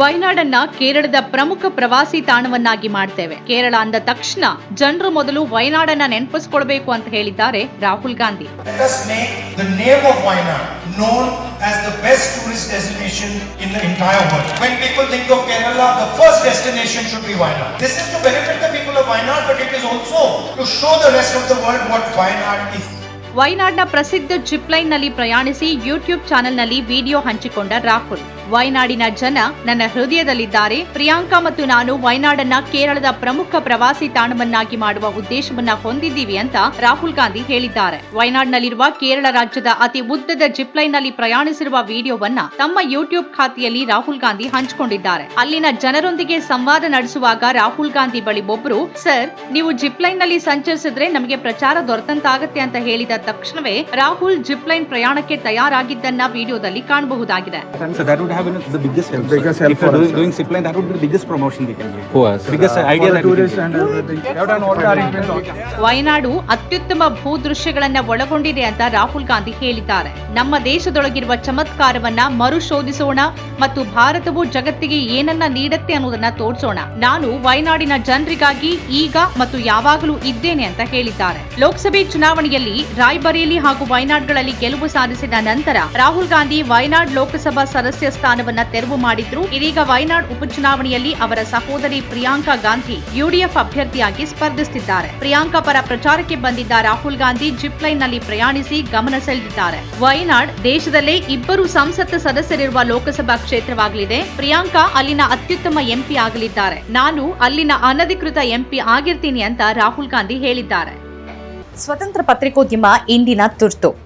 ವಯನಾಡನ್ನ ಕೇರಳದ ಪ್ರಮುಖ ಪ್ರವಾಸಿ ತಾಣವನ್ನಾಗಿ ಮಾಡ್ತೇವೆ ಕೇರಳ ಅಂದ ತಕ್ಷಣ ಜನರು ಮೊದಲು ವಯನಾಡನ್ನ ನೆನಪಿಸ್ಕೊಳ್ಬೇಕು ಅಂತ ಹೇಳಿದ್ದಾರೆ Rahul Gandhi Let us make the name of Wayanad known as the best tourist destination in the entire world. When people think of Kerala, the first destination should be Wayanad. This is to benefit the people of Wayanad, but it is also to show the rest of the world what Wayanad is. ವಯನಾಡ್ನ ಪ್ರಸಿದ್ಧ ಜಿಪ್ಲೈನ್ನಲ್ಲಿ ನಲ್ಲಿ ಪ್ರಯಾಣಿಸಿ YouTube ಚಾನೆಲ್ನಲ್ಲಿ video ಹಂಚಿಕೊಂಡ ರಾಹುಲ್ ವಯನಾಡಿನ ಜನ ನನ್ನ ಹೃದಯದಲ್ಲಿದ್ದಾರೆ. ಪ್ರಿಯಾಂಕಾ ಮತ್ತು ನಾನು ವಯನಾಡನ್ನ ಕೇರಳದ ಪ್ರಮುಖ ಪ್ರವಾಸಿ ತಾಣವನ್ನಾಗಿ ಮಾಡುವ ಉದ್ದೇಶವನ್ನ ಹೊಂದಿದ್ದೀವಿ ಅಂತ ರಾಹುಲ್ ಗಾಂಧಿ ಹೇಳಿದ್ದಾರೆ. ವಯನಾಡ್ನಲ್ಲಿರುವ ಕೇರಳ ರಾಜ್ಯದ ಅತಿ ಉದ್ದದ ಜಿಪ್ಲೈನ್ನಲ್ಲಿ ಲೈನ್ನಲ್ಲಿ ಪ್ರಯಾಣಿಸಿರುವ ವಿಡಿಯೋವನ್ನ ತಮ್ಮ ಯೂಟ್ಯೂಬ್ ಖಾತೆಯಲ್ಲಿ ರಾಹುಲ್ ಗಾಂಧಿ ಹಂಚಿಕೊಂಡಿದ್ದಾರೆ. ಅಲ್ಲಿನ ಜನರೊಂದಿಗೆ ಸಂವಾದ ನಡೆಸುವಾಗ ರಾಹುಲ್ ಗಾಂಧಿ ಬಳಿ ಒಬ್ಬರು ಸರ್, ನೀವು ಜಿಪ್ ಲೈನ್ನಲ್ಲಿ ಸಂಚರಿಸಿದ್ರೆ ನಮಗೆ ಪ್ರಚಾರ ದೊರೆತಂತಾಗತ್ತೆ ಅಂತ ಹೇಳಿದ ತಕ್ಷಣವೇ ರಾಹುಲ್ ಜಿಪ್ ಲೈನ್ ಪ್ರಯಾಣಕ್ಕೆ ತಯಾರಾಗಿದ್ದನ್ನ ವಿಡಿಯೋದಲ್ಲಿ ಕಾಣಬಹುದಾಗಿದೆ. Have been the biggest help. Biggest help if you're for doing, us, doing zip line, that would be the biggest promotion we can give. For us. Biggest Uh, idea that we can tourists give. and everything. They have done all the arrangements also. Wayanad ಅತ್ಯುತ್ತಮ ಭೂದೃಶ್ಯಗಳನ್ನ ಒಳಗೊಂಡಿದೆ ಅಂತ ರಾಹುಲ್ ಗಾಂಧಿ ಹೇಳಿದ್ದಾರೆ ನಮ್ಮ ದೇಶದೊಳಗಿರುವ ಚಮತ್ಕಾರವನ್ನ ಮರುಶೋಧಿಸೋಣ ಮತ್ತು ಭಾರತವು ಜಗತ್ತಿಗೆ ಏನನ್ನ ನೀಡತ್ತೆ ಅನ್ನೋದನ್ನ ತೋರಿಸೋಣ ನಾನು ವಯನಾಡಿನ ಜನರಿಗಾಗಿ ಈಗ ಮತ್ತು ಯಾವಾಗಲೂ ಇದ್ದೇನೆ ಅಂತ ಹೇಳಿದ್ದಾರೆ ಲೋಕಸಭೆ ಚುನಾವಣೆಯಲ್ಲಿ ರಾಯ್ಬರೇಲಿ ಹಾಗೂ ವಯನಾಡ್ಗಳಲ್ಲಿ ಗೆಲುವು ಸಾಧಿಸಿದ ನಂತರ ರಾಹುಲ್ ಗಾಂಧಿ ವಯನಾಡ್ ಲೋಕಸಭಾ ಸದಸ್ಯ ಸ್ಥಾನವನ್ನ ತೆರವು ಮಾಡಿದ್ರು. ಇದೀಗ ವಯನಾಡ್ ಉಪಚುನಾವಣೆಯಲ್ಲಿ ಅವರ ಸಹೋದರಿ ಪ್ರಿಯಾಂಕಾ ಗಾಂಧಿ ಯುಡಿಎಫ್ ಅಭ್ಯರ್ಥಿಯಾಗಿ ಸ್ಪರ್ಧಿಸುತ್ತಿದ್ದಾರೆ ಪ್ರಿಯಾಂಕಾ ಪರ ಪ್ರಚಾರಕ್ಕೆ ಬಂದಿದ್ದ ರಾಹುಲ್ ಗಾಂಧಿ ಜಿಪ್ ಲೈನ್ನಲ್ಲಿ ಪ್ರಯಾಣಿಸಿ ಗಮನ ಸೆಳೆದಿದ್ದಾರೆ. ವೈನಾಡ್ ದೇಶದಲ್ಲೇ ಇಬ್ಬರು ಸಂಸತ್ ಸದಸ್ಯರಿರುವ ಲೋಕಸಭಾ ಕ್ಷೇತ್ರವಾಗಲಿದೆ. ಪ್ರಿಯಾಂಕಾ ಅಲ್ಲಿನ ಅತ್ಯುತ್ತಮ ಎಂಪಿ ಆಗಲಿದ್ದಾರೆ. ನಾನು ಅಲ್ಲಿನ ಅನಧಿಕೃತ ಎಂಪಿ ಆಗಿರ್ತೀನಿ ಅಂತ ರಾಹುಲ್ ಗಾಂಧಿ ಹೇಳಿದ್ದಾರೆ. ಸ್ವತಂತ್ರ ಪತ್ರಿಕೋದ್ಯಮ ಇಂದಿನ ತುರ್ತು.